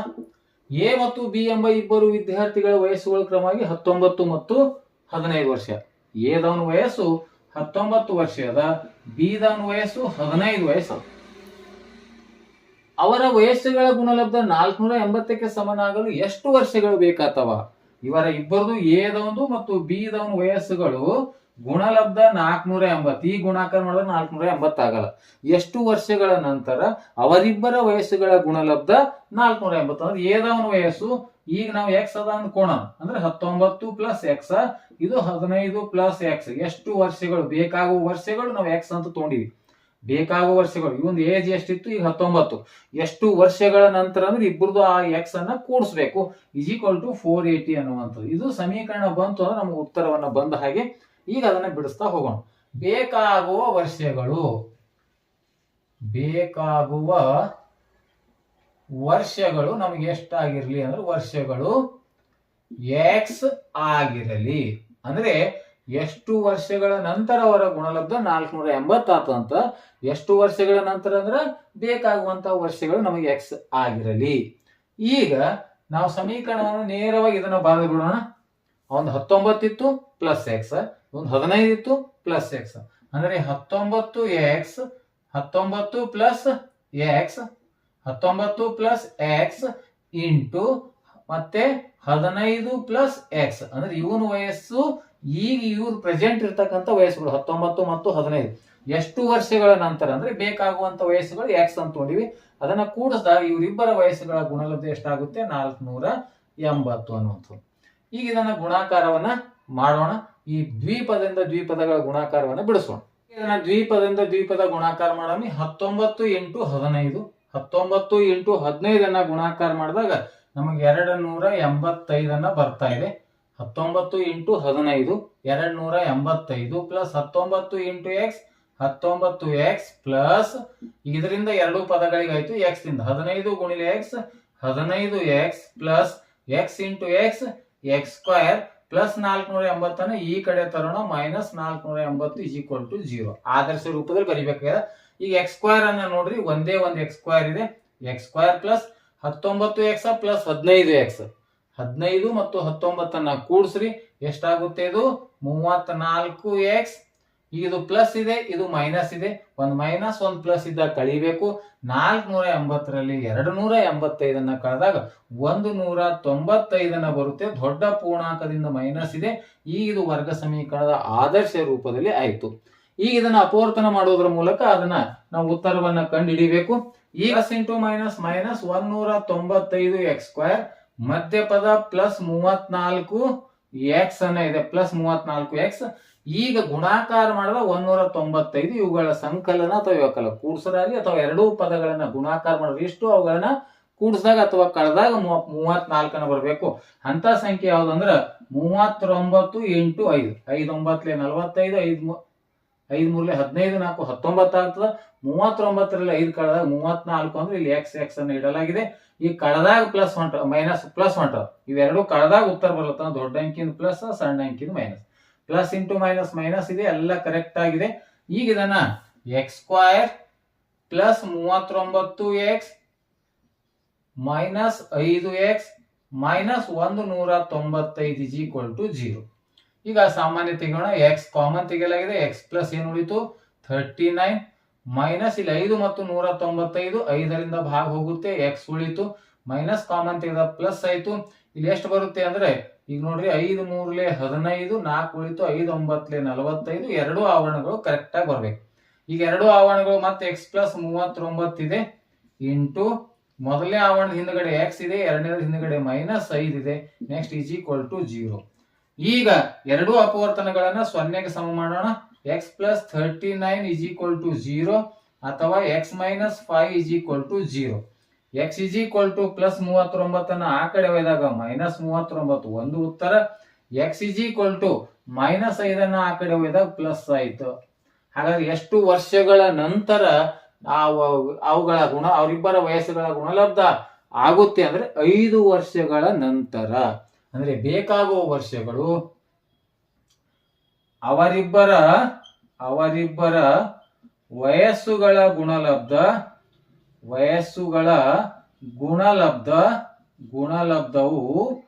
ಎ ಮತ್ತು ಬಿ ಎಂಬ ಇಬ್ಬರು ವಿದ್ಯಾರ್ಥಿಗಳ ವಯಸ್ಸುಗಳು ಕ್ರಮವಾಗಿ ಹತ್ತೊಂಬತ್ತು ಮತ್ತು ಹದಿನೈದು ವರ್ಷ. ಎದವನ ವಯಸ್ಸು ಹತ್ತೊಂಬತ್ತು ವರ್ಷದ ಬಿದವನ ವಯಸ್ಸು ಹದಿನೈದು ವಯಸ್ಸು ಅವರ ವಯಸ್ಸುಗಳ ಗುಣಲಬ್ಧ ನಾಲ್ಕುನೂರ ಎಂಬತ್ತಕ್ಕೆ ಸಮನಾಗಲು ಎಷ್ಟು ವರ್ಷಗಳು ಬೇಕಾತವ? ಇವರ ಇಬ್ಬರದು ಎದವನು ಮತ್ತು ಬಿದವನ ವಯಸ್ಸುಗಳು ಗುಣಲಬ್ಧ ನಾಲ್ಕುನೂರ ಎಂಬತ್ತು. ಈ ಗುಣಾಕಾರ ಮಾಡಿದ್ರೆ ನಾಲ್ಕುನೂರ ಎಂಬತ್ತಾಗಲ್ಲ ಎಷ್ಟು ವರ್ಷಗಳ ನಂತರ ಅವರಿಬ್ಬರ ವಯಸ್ಸುಗಳ ಗುಣಲಬ್ಧ ನಾಲ್ಕುನೂರ ಎಂಬತ್ತು. ಅಂದ್ರೆ ಏದವನ ವಯಸ್ಸು? ಈಗ ನಾವು ಎಕ್ಸ್ ಅದ ಅನ್ಕೋಣ ಅಂದ್ರೆ ಹತ್ತೊಂಬತ್ತು ಪ್ಲಸ್ ಎಕ್ಸ್ ಇದು ಹದಿನೈದು ಪ್ಲಸ್ ಎಕ್ಸ್ ಎಷ್ಟು ವರ್ಷಗಳು? ಬೇಕಾಗುವ ವರ್ಷಗಳು ನಾವು ಎಕ್ಸ್ ಅಂತ ತೊಗೊಂಡಿವಿ. ಬೇಕಾಗುವ ವರ್ಷಗಳು. ಇವೊಂದು ಏಜ್ ಎಷ್ಟಿತ್ತು? ಈಗ ಹತ್ತೊಂಬತ್ತು. ಎಷ್ಟು ವರ್ಷಗಳ ನಂತರ ಅಂದ್ರೆ ಇಬ್ಬರದು ಆ ಎಕ್ಸ್ ಅನ್ನ ಕೂಡಿಸ್ಬೇಕು. ಈಕ್ವಲ್ ಟು ಫೋರ್ ಏಯ್ಟಿ ಅನ್ನುವಂಥದ್ದು. ಇದು ಸಮೀಕರಣ ಬಂತು ಅಂದ್ರೆ ನಮಗೆ ಉತ್ತರವನ್ನ ಬಂದ ಹಾಗೆ ಈಗ ಅದನ್ನ ಬಿಡಿಸ್ತಾ ಹೋಗೋಣ. ಬೇಕಾಗುವ ವರ್ಷಗಳು. ಬೇಕಾಗುವ ವರ್ಷಗಳು ನಮಗೆ ಎಷ್ಟಾಗಿರಲಿ ಅಂದ್ರೆ ವರ್ಷಗಳು ಎಕ್ಸ್ ಆಗಿರಲಿ. ಅಂದ್ರೆ ಎಷ್ಟು ವರ್ಷಗಳ ನಂತರ ಅವರ ಗುಣಲಬ್ಧ ನಾಲ್ಕುನೂರ ಎಂಬತ್ತಾತು ಅಂತ. ಎಷ್ಟು ವರ್ಷಗಳ ನಂತರ ಅಂದ್ರೆ ಬೇಕಾಗುವಂತ ವರ್ಷಗಳು ನಮಗೆ ಎಕ್ಸ್ ಆಗಿರಲಿ. ಈಗ ನಾವು ಸಮೀಕರಣವನ್ನು ನೇರವಾಗಿ ಇದನ್ನ ಬರೆದು ಬಿಡೋಣ ಒಂದು ಹತ್ತೊಂಬತ್ತಿತ್ತು ಪ್ಲಸ್ ಎಕ್ಸ್ ಒಂದು ಹದಿನೈದು ಇತ್ತು ಪ್ಲಸ್ ಎಕ್ಸ್ ಅಂದ್ರೆ ಹತ್ತೊಂಬತ್ತು ಎಕ್ಸ್ ಹತ್ತೊಂಬತ್ತು ಪ್ಲಸ್ ಎಕ್ಸ್ ಹತ್ತೊಂಬತ್ತು ಪ್ಲಸ್ ಎಕ್ಸ್ ಇಂಟು ಮತ್ತೆ ಹದಿನೈದು ಪ್ಲಸ್ ಎಕ್ಸ್ ಅಂದ್ರೆ ಇವನ ವಯಸ್ಸು ಈಗ ಇವ್ರು ಪ್ರೆಸೆಂಟ್ ಇರ್ತಕ್ಕಂಥ ವಯಸ್ಸುಗಳು, ಹತ್ತೊಂಬತ್ತು ಮತ್ತು ಹದಿನೈದು. ಎಷ್ಟು ವರ್ಷಗಳ ನಂತರ ಅಂದ್ರೆ ಬೇಕಾಗುವಂತ ವಯಸ್ಸುಗಳು ಎಕ್ಸ್ ಅಂತ ತಗೊಂಡಿವಿ ಅದನ್ನ ಕೂಡಿಸಿದಾಗ ಇವರಿಬ್ಬರ ವಯಸ್ಸುಗಳ ಗುಣಲಬ್ಧ ಎಷ್ಟಾಗುತ್ತೆ? ನಾಲ್ಕುನೂರ ಎಂಬತ್ತು ಅನ್ನುವಂಥದ್ದು. ಈಗ ಇದನ್ನ ಗುಣಾಕಾರವನ್ನ ಮಾಡೋಣ. ಈ ದ್ವೀಪದಿಂದ ದ್ವೀಪದಗಳ ಗುಣಾಕಾರವನ್ನು ಬಿಡಿಸೋಣ. ಇದನ್ನ ದ್ವೀಪದಿಂದ ದ್ವೀಪದ ಗುಣಾಕಾರ ಮಾಡೋಣ. ಹತ್ತೊಂಬತ್ತು ಎಂಟು ಹದಿನೈದು. ಹತ್ತೊಂಬತ್ತು ಇಂಟು ಹದಿನೈದನ್ನ ಗುಣಾಕಾರ ಮಾಡಿದಾಗ ನಮಗೆ ಎರಡು ನೂರ ಎಂಬತ್ತೈದನ್ನ ಬರ್ತಾ ಇದೆ. ಹತ್ತೊಂಬತ್ತು ಇಂಟು ಹದಿನೈದು ಎರಡು ನೂರ ಎಂಬತ್ತೈದು ಪ್ಲಸ್ ಹತ್ತೊಂಬತ್ತು ಇಂಟು ಎಕ್ಸ್ ಹತ್ತೊಂಬತ್ತು ಎಕ್ಸ್ ಪ್ಲಸ್ ಇದರಿಂದ ಎರಡು ಪದಗಳಿಗೆ ಆಯ್ತು ಎಕ್ಸ್ ಇಂದ. ಹದಿನೈದು ಗುಣಿಲೆ ಎಕ್ಸ್ ಹದಿನೈದು X plus X into X X square plus ನಾಲ್ಕುನೂರ ಎಂಬತ್ತನ್ನ ಈ ಕಡೆ ತರೋಣ ಮೈನಸ್ ನಾಲ್ಕುನೂರ ಎಂಬತ್ತು ಇಸ್ ಈಕ್ವಲ್ ಟು ಜೀರೋ ಆದರ್ಶ ರೂಪದಲ್ಲಿ ಬರಿಬೇಕಾಗಿದೆ ಈಗ ಎಕ್ಸ್ ಸ್ಕ್ವೇರ್ ಅನ್ನ ನೋಡ್ರಿ, ಒಂದೇ ಒಂದು ಎಕ್ಸ್ ಸ್ಕ್ವಯರ್ ಇದೆ. ಎಕ್ಸ್ ಸ್ಕ್ವೇರ್ ಪ್ಲಸ್ ಹತ್ತೊಂಬತ್ತು ಎಕ್ಸ್ ಪ್ಲಸ್ ಹದಿನೈದು ಎಕ್ಸ್ ಹದಿನೈದು ಮತ್ತು ಹತ್ತೊಂಬತ್ತನ್ನ ಕೂಡಿಸ್ರಿ, ಎಷ್ಟಾಗುತ್ತೆ ಇದು? ಮೂವತ್ನಾಲ್ಕು ಎಕ್ಸ್ ಇದು ಪ್ಲಸ್ ಇದೆ, ಇದು ಮೈನಸ್ ಇದೆ. ಒಂದು ಮೈನಸ್ ಒಂದು ಪ್ಲಸ್ ಇದ್ದಾಗ ಕಳಿಬೇಕು. ನಾಲ್ಕುನೂರ ಎಂಬತ್ತರಲ್ಲಿ ಎರಡು ನೂರ ಎಂಬತ್ತೈದನ್ನ ಕಳೆದಾಗ ಒಂದು ನೂರ ತೊಂಬತ್ತೈದನ್ನ ಬರುತ್ತೆ. ದೊಡ್ಡ ಪೂರ್ಣಾಂಕದಿಂದ ಮೈನಸ್ ಇದೆ. ಈ ಇದು ವರ್ಗ ಸಮೀಕರಣದ ಆದರ್ಶ ರೂಪದಲ್ಲಿ ಆಯಿತು. ಈಗ ಇದನ್ನ ಅಪವರ್ತನ ಮಾಡೋದ್ರ ಮೂಲಕ ಅದನ್ನ ನಾವು ಉತ್ತರವನ್ನ ಕಂಡುಹಿಡಿಬೇಕು. Plus into minus minus one ನೂರ ತೊಂಬತ್ತೈದು ಎಕ್ಸ್ ಸ್ಕ್ವೇರ್ ಮಧ್ಯಪದ ಪ್ಲಸ್ ಮೂವತ್ನಾಲ್ಕು ಎಕ್ಸ್ ಅನ್ನ ಇದೆ. ಪ್ಲಸ್ ಮೂವತ್ನಾಲ್ಕು ಎಕ್ಸ್ ಈಗ ಗುಣಾಕಾರ ಮಾಡಿದ ಒಂದೂರ ತೊಂಬತ್ತೈದು, ಇವುಗಳ ಸಂಕಲನ ಅಥವಾ ಇವಕಲ ಕೂಡ್ಸೋದಾಗ್ಲಿ ಅಥವಾ ಎರಡೂ ಪದಗಳನ್ನ ಗುಣಾಕಾರ ಮಾಡಿದ್ರೆ ಎಷ್ಟು? ಅವುಗಳನ್ನ ಕೂಡಿಸಿದಾಗ ಅಥವಾ ಕಳೆದಾಗ ಮೂವತ್ನಾಲ್ಕನ ಬರಬೇಕು. ಅಂತ ಸಂಖ್ಯೆ ಯಾವ್ದಂದ್ರ ಮೂವತ್ತೊಂಬತ್ತು ಎಂಟು ಐದು. ಐದು ಒಂಬತ್ತಲೆ ನಲವತ್ತೈದು, ಐದು ಐದು ಮೂರಲೆ ಹದಿನೈದು, ನಾಲ್ಕು ಹತ್ತೊಂಬತ್ತು ಆಗ್ತದ. ಮೂವತ್ತೊಂಬತ್ತರಲ್ಲಿ ಐದು ಕಳೆದಾಗ ಮೂವತ್ನಾಲ್ಕು ಅಂದ್ರೆ ಇಲ್ಲಿ ಎಕ್ಸ್ ಎಕ್ಸ್ ಅನ್ನು ಇಡಲಾಗಿದೆ. ಈ ಕಳೆದಾಗ ಪ್ಲಸ್ ಹೊಂಟ ಮೈನಸ್ ಪ್ಲಸ್ ಹೊಂಟ ಇವೆರಡು ಕಳೆದಾಗ ಉತ್ತರ ಬರುತ್ತ ದೊಡ್ಡ ಅಂಕಿನ ಪ್ಲಸ್ ಸಣ್ಣ ಅಂಕಿನ minus plus into minus minus ಇದೆ, ಎಲ್ಲ ಕರೆಕ್ಟ್ ಆಗಿದೆ. ಈಗ ಇದನ್ನ ಎಕ್ಸ್ ಸ್ಕ್ವೇರ್ ಪ್ಲಸ್ ಮೂವತ್ತೊಂಬತ್ತು ಎಕ್ಸ್ ಮೈನಸ್ ಐದು ಎಕ್ಸ್ ಮೈನಸ್ ಒಂದು ನೂರ ತೊಂಬತ್ತೈದು ಇಸ್ ಈಕ್ವಲ್ ಟು ಜೀರೋ ಈಗ ಸಾಮಾನ್ಯ ತೆಗೋಣ ಎಕ್ಸ್ ಕಾಮನ್ ತೆಗೆಯಲಾಗಿದೆ ಎಕ್ಸ್ ಪ್ಲಸ್ ಏನು ಉಳಿತು? ಥರ್ಟಿ ನೈನ್ ಮೈನಸ್ ಇಲ್ಲಿ ಐದು ಮತ್ತು ನೂರ ತೊಂಬತ್ತೈದು ಐದರಿಂದ ಭಾಗ ಹೋಗುತ್ತೆ ಎಕ್ಸ್ ಉಳಿತು. ಮೈನಸ್ ಕಾಮನ್ ತೆಗೆದ ಪ್ಲಸ್ ಆಯಿತು. ಇಲ್ಲಿ ಎಷ್ಟು ಬರುತ್ತೆ ಅಂದ್ರೆ ಈಗ ನೋಡ್ರಿ ಐದು ಮೂರ್ಲೆ ಹದಿನೈದು, ನಾಲ್ಕು ಉಳಿತು ಐದು ಒಂಬತ್ತಲೆ ನಲವತ್ತೈದು, ಎರಡು ಆವರಣಗಳು ಕರೆಕ್ಟ್ ಆಗಿ ಬರ್ಬೇಕು. ಈಗ ಎರಡು ಆವರಣಗಳು ಮತ್ತೆ ಎಕ್ಸ್ ಪ್ಲಸ್ ಮೂವತ್ತೊಂಬತ್ತಿದೆ ಇಂಟು ಮೊದಲನೇ ಆವರಣದ ಹಿಂದ್ಗಡೆ ಎಕ್ಸ್ ಇದೆ, ಎರಡನೇದ ಹಿಂದ್ಗಡೆ ಮೈನಸ್ ಐದು ಇದೆ. Next is equal to zero ಈಗ ಎರಡು ಅಪವರ್ತನಗಳನ್ನ ಸೊನ್ನೆಗೆ ಸಮ ಮಾಡೋಣ. X plus thirty nine is equal to zero ಅಥವಾ X minus five is equal to zero X is equal to plus ಮೂವತ್ತೊಂಬತ್ತನ್ನ ಆ ಕಡೆ ಒಯ್ದಾಗ ಮೈನಸ್ ಮೂವತ್ತೊಂಬತ್ತು, ಒಂದು ಉತ್ತರ. X is equal to minus ಐದನ್ನ ಆ ಕಡೆ ಒಯ್ದಾಗ ಪ್ಲಸ್ ಆಯ್ತು. ಹಾಗಾದ್ರೆ ಎಷ್ಟು ವರ್ಷಗಳ ನಂತರ ಅವುಗಳ ಗುಣ, ಅವರಿಬ್ಬರ ವಯಸ್ಸುಗಳ ಗುಣಲಬ್ಧ ಆಗುತ್ತೆ ಅಂದ್ರೆ ಐದು ವರ್ಷಗಳ ನಂತರ. ಅಂದ್ರೆ ಬೇಕಾಗುವ ವರ್ಷಗಳು ಅವರಿಬ್ಬರ ಅವರಿಬ್ಬರ ವಯಸ್ಸುಗಳ ಗುಣಲಬ್ಧ ವಯಸ್ಸುಗಳ ಗುಣಲಬ್ಧ, ಗುಣಲಬ್ಧವು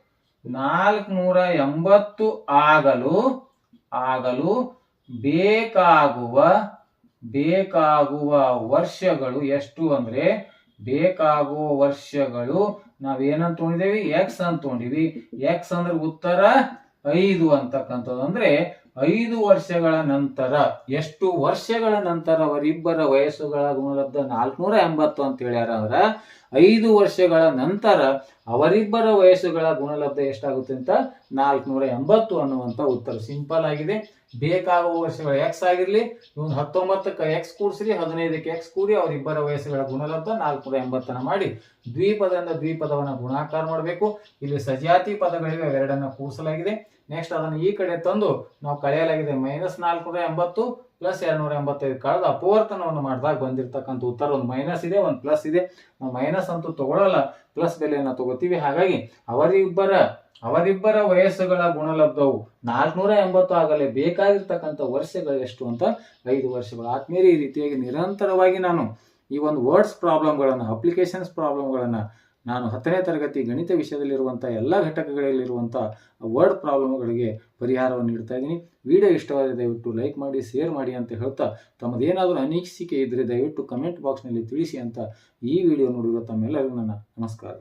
ನಾಲ್ಕುನೂರ ಎಂಬತ್ತು ಆಗಲು ಆಗಲು ಬೇಕಾಗುವ ಬೇಕಾಗುವ ವರ್ಷಗಳು ಎಷ್ಟು ಅಂದ್ರೆ ಬೇಕಾಗುವ ವರ್ಷಗಳು ನಾವೇನಂತ ತೊಗೊಂಡಿದ್ದೇವಿ ಎಕ್ಸ್ ಅಂತ ತೊಗೊಂಡಿವಿ ಎಕ್ಸ್ ಅಂದ್ರೆ ಉತ್ತರ ಐದು ಅಂತಕ್ಕಂಥದ್ದು. ಅಂದ್ರೆ ಐದು ವರ್ಷಗಳ ನಂತರ, ಎಷ್ಟು ವರ್ಷಗಳ ನಂತರ ಅವರಿಬ್ಬರ ವಯಸ್ಸುಗಳ ಗುಣಲಬ್ಧ ನಾಲ್ಕುನೂರ ಎಂಬತ್ತು ಅಂತ ಹೇಳ್ಯಾರ ಅವರ ಐದು ವರ್ಷಗಳ ನಂತರ ಅವರಿಬ್ಬರ ವಯಸ್ಸುಗಳ ಗುಣಲಬ್ಧ ಎಷ್ಟಾಗುತ್ತೆ ಅಂತ ನಾಲ್ಕುನೂರ ಎಂಬತ್ತು ಅನ್ನುವಂಥ ಉತ್ತರ. ಸಿಂಪಲ್ ಆಗಿದೆ. ಬೇಕಾಗುವ ವರ್ಷಗಳ ಎಕ್ಸ್ ಆಗಿರಲಿ, ಇವ್ನು ಹತ್ತೊಂಬತ್ತಕ್ಕೆ ಎಕ್ಸ್ ಕೂಡಿಸ್ರಿ, ಹದಿನೈದಕ್ಕೆ ಎಕ್ಸ್ ಕೂಡಿ ಅವರಿಬ್ಬರ ವಯಸ್ಸುಗಳ ಗುಣಲಬ್ಧ ನಾಲ್ಕುನೂರ ಎಂಬತ್ತನ್ನು ಮಾಡಿ, ದ್ವಿಪದದಿಂದ ದ್ವಿಪದವನ್ನು ಗುಣಾಕಾರ ಮಾಡಬೇಕು. ಇಲ್ಲಿ ಸಜಾತಿ ಪದಗಳಿವೆ ಎರಡನ್ನು ಕೂಡಿಸಲಾಗಿದೆ ನೆಕ್ಸ್ಟ್ ಅದನ್ನು ಈ ಕಡೆ ತಂದು ನಾವು ಕಳೆಯಲಾಗಿದೆ ಮೈನಸ್ ನಾಲ್ಕುನೂರ ಎಂಬತ್ತು ಪ್ಲಸ್ ಎರಡ್ನೂರ ಎಂಬತ್ತೈದು ಕಳೆದ ಅಪವರ್ತನವನ್ನು ಮಾಡಿದಾಗ ಬಂದಿರತಕ್ಕಂಥ ಉತ್ತರ ಒಂದು ಮೈನಸ್ ಇದೆ, ಒಂದು ಪ್ಲಸ್ ಇದೆ. ನಾವು ಮೈನಸ್ ಅಂತೂ ತಗೊಳ್ಳಲ್ಲ ಪ್ಲಸ್ ಬೆಲೆಯನ್ನು ತಗೋತೀವಿ. ಹಾಗಾಗಿ ಅವರಿಬ್ಬರ ಅವರಿಬ್ಬರ ವಯಸ್ಸುಗಳ ಗುಣಲಬ್ಧವು ನಾಲ್ಕುನೂರ ಎಂಬತ್ತು ಆಗಲೇ ಬೇಕಾಗಿರ್ತಕ್ಕಂಥ ವರ್ಷಗಳು ಎಷ್ಟು ಅಂತ ಐದು ವರ್ಷಗಳು. ಆದ್ಮೇಲೆ ಈ ರೀತಿಯಾಗಿ ನಿರಂತರವಾಗಿ ನಾನು ಈ ಒಂದು ವರ್ಡ್ಸ್ ಪ್ರಾಬ್ಲಮ್ಗಳನ್ನು ಅಪ್ಲಿಕೇಶನ್ಸ್ ಪ್ರಾಬ್ಲಮ್ಗಳನ್ನು ನಾನು ಹತ್ತನೇ ತರಗತಿ ಗಣಿತ ವಿಷಯದಲ್ಲಿರುವಂಥ ಎಲ್ಲ ಘಟಕಗಳಲ್ಲಿರುವಂಥ ವರ್ಡ್ ಪ್ರಾಬ್ಲಮ್ಗಳಿಗೆ ಪರಿಹಾರವನ್ನು ನೀಡ್ತಾ ಇದ್ದೀನಿ. ವಿಡಿಯೋ ಇಷ್ಟವಾದರೆ ದಯವಿಟ್ಟು ಲೈಕ್ ಮಾಡಿ ಶೇರ್ ಮಾಡಿ ಅಂತ ಹೇಳ್ತಾ ತಮ್ಮದೇನಾದರೂ ಅನಿಸಿಕೆ ಇದ್ದರೆ ದಯವಿಟ್ಟು ಕಮೆಂಟ್ ಬಾಕ್ಸ್ನಲ್ಲಿ ತಿಳಿಸಿ ಅಂತ ಈ ವಿಡಿಯೋ ನೋಡಿರೋ ತಮ್ಮೆಲ್ಲರಿಗೂ ನನ್ನ ನಮಸ್ಕಾರ.